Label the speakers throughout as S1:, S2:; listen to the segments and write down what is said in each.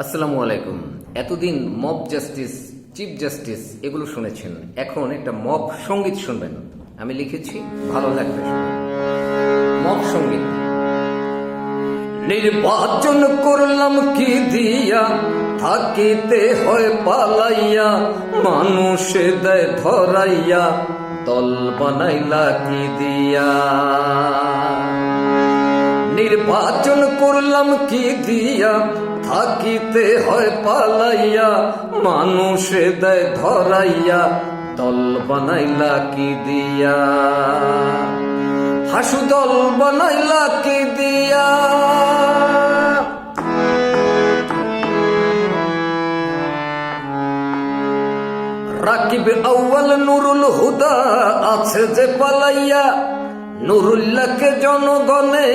S1: আসসালামু আলাইকুম। এতদিন মব জাস্টিস, চিফ জাস্টিস এগুলো শুনেছেন। এখন একটা মব সংগীত শুনবেন। আমি লিখেছি, ভালো লাগবে। মব সংগীত। নির্বাচন করলাম কি দিয়া? থাকিতে হয় পালাইয়া মানুষে দেয় ধরাইয়া, দল বানাইলা কি দিয়া? নির্বাচন করলাম কি দিয়া? থাকিতে হয় পালাইয়া, মানুষে দেয় ধরাইয়া, দল বানাইলা কি দিয়া? হাসু দল বানাইলা কি দিয়া? রাকিব আউ্বাল নুরুল হুদা আছে যে পালাইয়া নুরুল্লাহকে জনগণে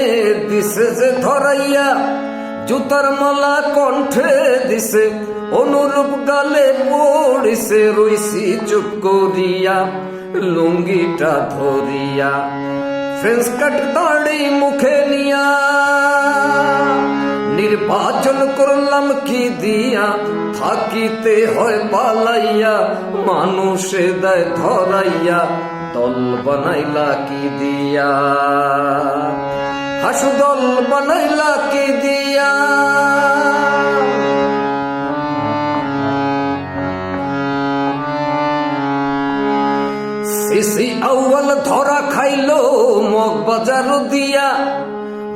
S1: দিছে যে ধরাইয়া, জুতার মালা কণ্ঠে দিছে, অনুরূপ গালে পড়িছে, রইছি চুপ করিয়া, লুঙ্গিটা ধরিয়া। ফ্রেন্স কাট দাড়ি মুখে নিয়া, নির্বাচন করলাম কি দিয়া, থাকিতে হয় পালাইয়া, মানুষে দেয় ধরাইয়া দল বানাইলা কি দিয়া? হাসু দল বানাইলা কি দিয়া? সিসি আউয়াল ধরা খাইলো মগ বাজার দিয়া।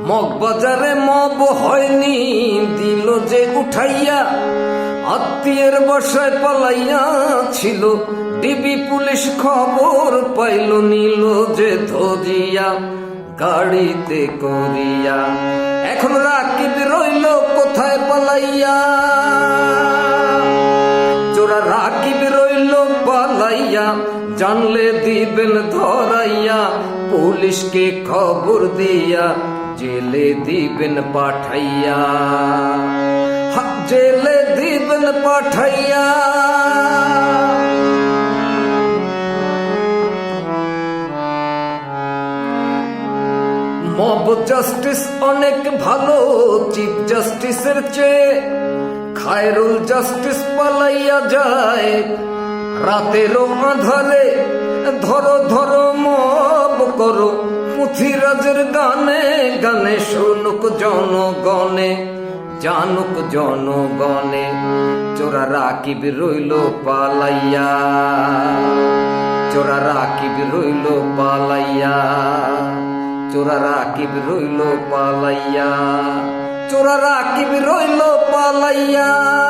S1: মগ বাজারে মব হয়নি, দিল যে উঠাইয়া। আত্মীয়ের বসায় পালাইয়া ছিল ডিবি পুলিশ খবর পাইল, নিল যে ধরিয়া, গাড়িতে করিয়া। এখন রাকিব রইল কোথায় পালাইয়া? চোরা রাকিব রইল পালাইয়া, জানলে দিবেন ধরাইয়া, পুলিশকে খবর দিয়া, জেলে দিবেন পাঠাইয়া। জেলে দিবেন পাঠাইয়া। মব জাস্টিস অনেক ভালো চিফ জাস্টিসের চেয়ে খায়রুল জাস্টিস পালাইয়া যায়। রাতেরও আধারে ধরো ধরো মব করো, পুঁথিরাজের গানে গানে শুনুক জনগণে, জানুক জনগণে, চোরা রাকিব রইল পালাইয়া, চোরা রাকিব রইল পালাইয়া। চোরা রাকিব রইল পালাইয়া চোরারা রাকিব রইল পালাইয়া।